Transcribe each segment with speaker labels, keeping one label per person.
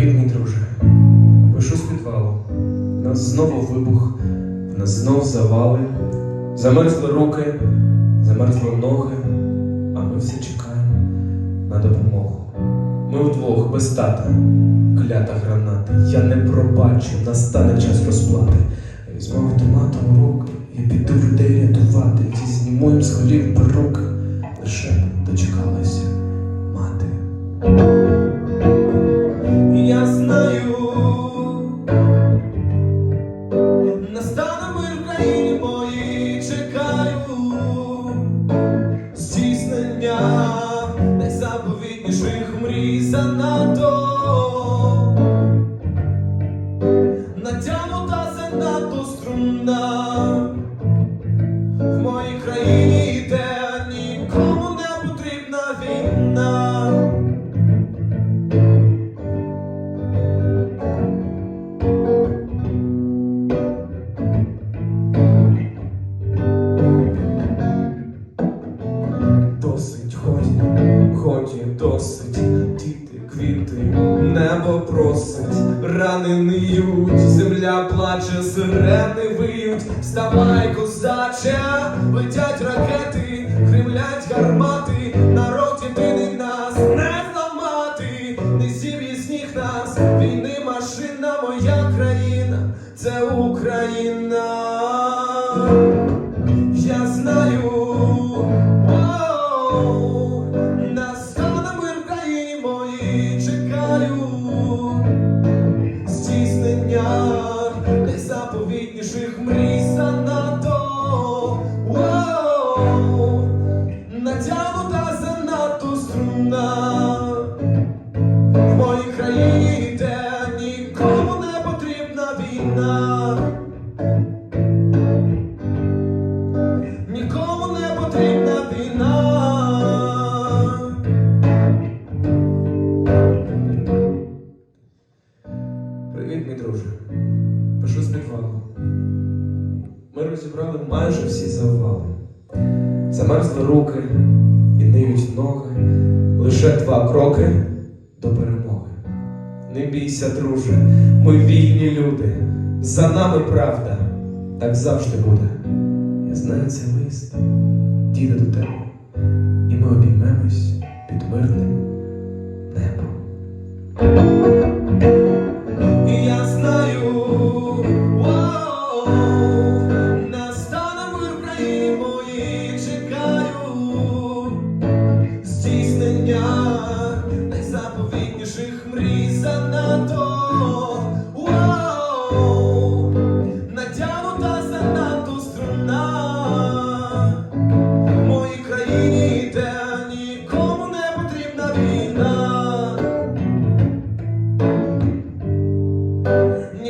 Speaker 1: Привіт, мій друже. Пишу з підвалу. Нас знову вибух, нас знов завали. Замерзли руки, замерзли ноги, а ми всі чекаємо на допомогу. Ми вдвох без тата, клята граната. Я не пробачу, настане час розплати. Візьму автоматом руки і піду людей рятувати. Ті знімуємо з голів перуки. Найзаповітніших мрій занадто. Натягнута занадто струна, в моїй країні, де нікому не потрібна війна. Земля плаче, сирени виють, вставай, козача, летять ракети, кремлять гармати, народ єдиний нас не зламати, не зіб'є сніг нас, війни машина, моя країна, це Україна. Моїй де нікому не потрібна війна. Нікому не потрібна війна. Привіт, мій друже. Пишу з підвалу. Ми розібрали майже всі завали. Замерзли руки і ниють ноги. Лише два кроки до перемоги. Не бійся, друже, ми вільні люди. За нами правда, так завжди буде. Я знаю цей лист, діде до тебе, і ми обіймемось під мирним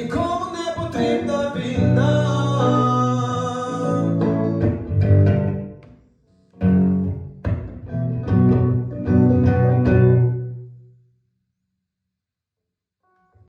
Speaker 1: go